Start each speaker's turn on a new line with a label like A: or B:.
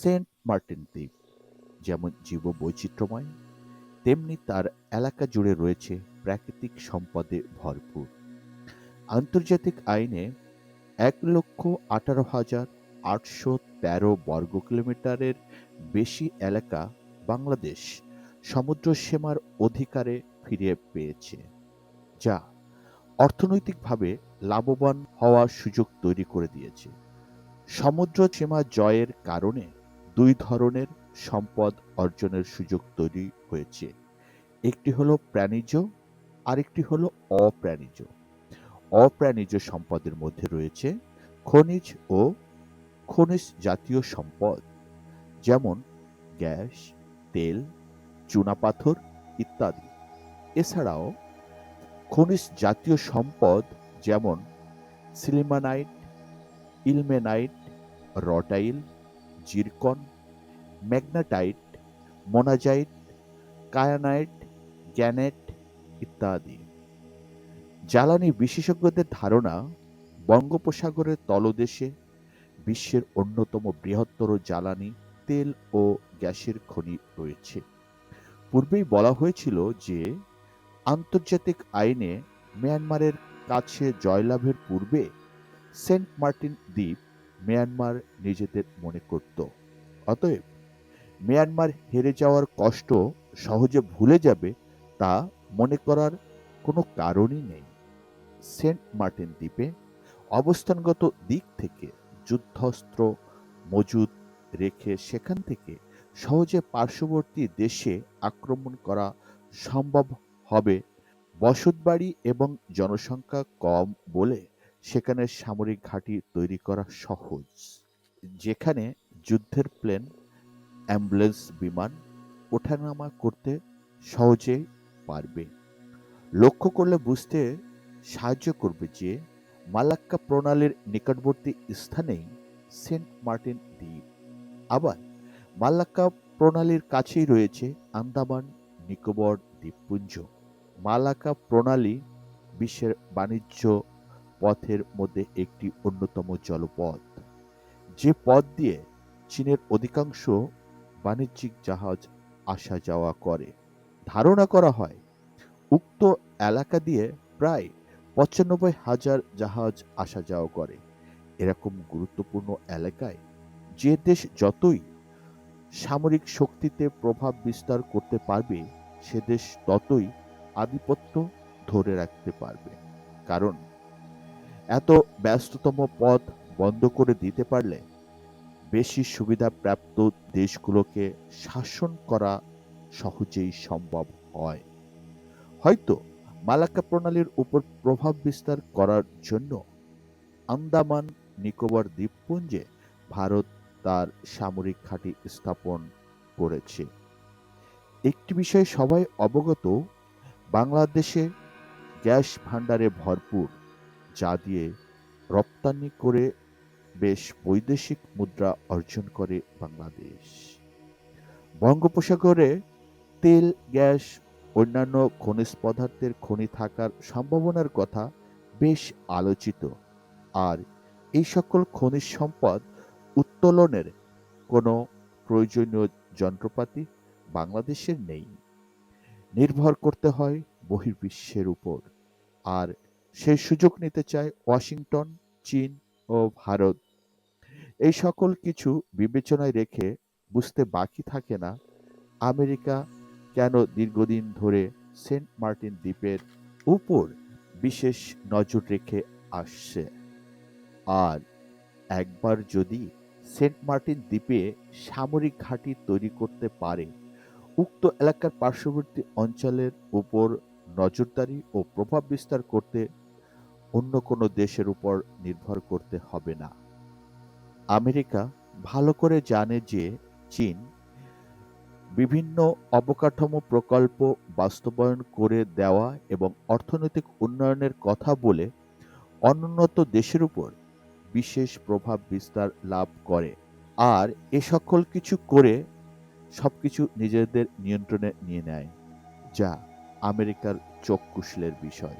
A: Saint Martin দ্বীপ, যেমন জীববৈচিত্র্যময়, তেমনি তার এলাকা জুড়ে রয়েছে প্রাকৃতিক সম্পদে ভরপুর। আন্তর্জাতিক আইনে এক লক্ষ আঠারো হাজার আটশো তেরো বর্গ কিলোমিটারের বেশি এলাকা বাংলাদেশ সমুদ্র সীমার অধিকারে ফিরে পেয়েছে, যা অর্থনৈতিকভাবে লাভবান হওয়ার সুযোগ তৈরি করে দিয়েছে। সমুদ্র সীমা জয়ের কারণে দুই ধরনের সম্পদ অর্জনের সুযোগ তৈরি হয়েছে। একটি হলো প্রাণীজ, আরেকটি হলো অপ্রাণীজ। অপ্রাণীজ সম্পদের মধ্যে রয়েছে খনিজ ও খনিজ জাতীয় সম্পদ, যেমন গ্যাস, তেল চুনাপাথর ইত্যাদি। এছাড়াও খনিজ জাতীয় সম্পদ যেমন sillimanite, ilmenite, rutile zircon, magnetite, monazite, kyanite, garnet ইত্যাদি। জ্বালানি বিশেষজ্ঞদের ধারণা, বঙ্গোপসাগরের তলদেশে বিশ্বের অন্যতম বৃহত্তর জ্বালানি তেল ও গ্যাসের খনি রয়েছে। পূর্বেই বলা হয়েছিল যে, আন্তর্জাতিক আইনে মিয়ানমারের কাছে জয়লাভের পূর্বে সেন্ট মার্টিন দ্বীপ মিয়ানমার নিজেদের মনে করত। অতএব মিয়ানমার হেরে যাওয়ার কষ্ট সহজে ভুলে যাবে তা মনে করার কোনো কারণই নেই। সেন্ট মার্টিন দ্বীপে অবস্থানগত দিক থেকে যুদ্ধাস্ত্র মজুদ রেখে সেখান থেকে সহজে পার্শ্ববর্তী দেশে আক্রমণ করা সম্ভব হবে। বসতবাড়ি এবং জনসংখ্যা কম বলে সেখানে সামরিক ঘাঁটি তৈরি করা সহজ। যেখানে যুদ্ধের প্লেন, অ্যাম্বুলেন্স বিমান, ওঠানামা করতে সহজেই পারবে। লক্ষ্য করলে বুঝতে সাহায্য করবে যে মালাক্কা প্রণালীর নিকটবর্তী স্থানেই সেন্ট মার্টিন দ্বীপ। আবার মালাক্কা প্রণালীর কাছেই রয়েছে আন্দামান নিকোবর দ্বীপপুঞ্জ। মালাক্কা প্রণালী বিশ্বের বাণিজ্য পথের মধ্যে একটি অন্যতম জলপথ, যে পথ দিয়ে চীনের অধিকাংশ বাণিজ্যিক জাহাজ আসা যাওয়া করে। ধারণা করা হয়, উক্ত এলাকা দিয়ে প্রায় পঁচানব্বই হাজার জাহাজ আসা যাওয়া করে। এরকম গুরুত্বপূর্ণ এলাকায় যে দেশ যতই সামরিক শক্তিতে প্রভাব বিস্তার করতে পারবে, সে দেশ ততই আধিপত্য ধরে রাখতে পারবে। কারণ এত ব্যস্ততম পথ বন্ধ করে দিতে পারলে বেশি সুবিধাপ্রাপ্ত দেশগুলোকে শাসন করা সহজেই সম্ভব হয়। হয়তো মালাক্কা প্রণালীর উপর প্রভাব বিস্তার করার জন্য আন্দামান নিকোবর দ্বীপপুঞ্জে ভারত তার সামরিক ঘাঁটি স্থাপন করেছে। একটি বিষয়ে সবাই অবগত, বাংলাদেশে গ্যাস ভাণ্ডারে ভরপুর যা দিয়ে রপ্তানি করে বেশ বৈদেশিক মুদ্রা অর্জন করে বাংলাদেশ। বঙ্গোপসাগরে তেল, গ্যাস, অন্যান্য খনিজ পদার্থের খনি থাকার সম্ভাবনার কথা বেশ আলোচিত। আর এই সকল খনিজ সম্পদ উত্তোলনের কোনো প্রয়োজনীয় যন্ত্রপাতি বাংলাদেশের নেই। নির্ভর করতে হয় বহির্বিশ্বের উপর। আর সেই সুযোগ নিতে চায় ওয়াশিংটন, চীন ও ভারত। এই সকল কিছু বিবেচনায় রেখে বুঝতে বাকি থাকে না আমেরিকা কেন দীর্ঘদিন ধরে সেন্ট মার্টিন দ্বীপের উপর বিশেষ নজর রেখে আসছে? আর একবার যদি সেন্ট মার্টিন দ্বীপে সামরিক ঘাঁটি তৈরি করতে পারে, উক্ত এলাকার পার্শ্ববর্তী অঞ্চলের উপর নজরদারি ও প্রভাব বিস্তার করতে অন্য কোনো দেশের উপর নির্ভর করতে হবে না। আমেরিকা ভালো করে জানে যে চীন বিভিন্ন অবকাঠামো প্রকল্প বাস্তবায়ন করে দেওয়া এবং অর্থনৈতিক উন্নয়নের কথা বলে অনুন্নত দেশের উপর বিশেষ প্রভাব বিস্তার লাভ করে। আর এ সকল কিছু করে সবকিছু নিজেদের নিয়ন্ত্রণে নিয়ে নেয়। যা আমেরিকার চক্ষুশলের বিষয়।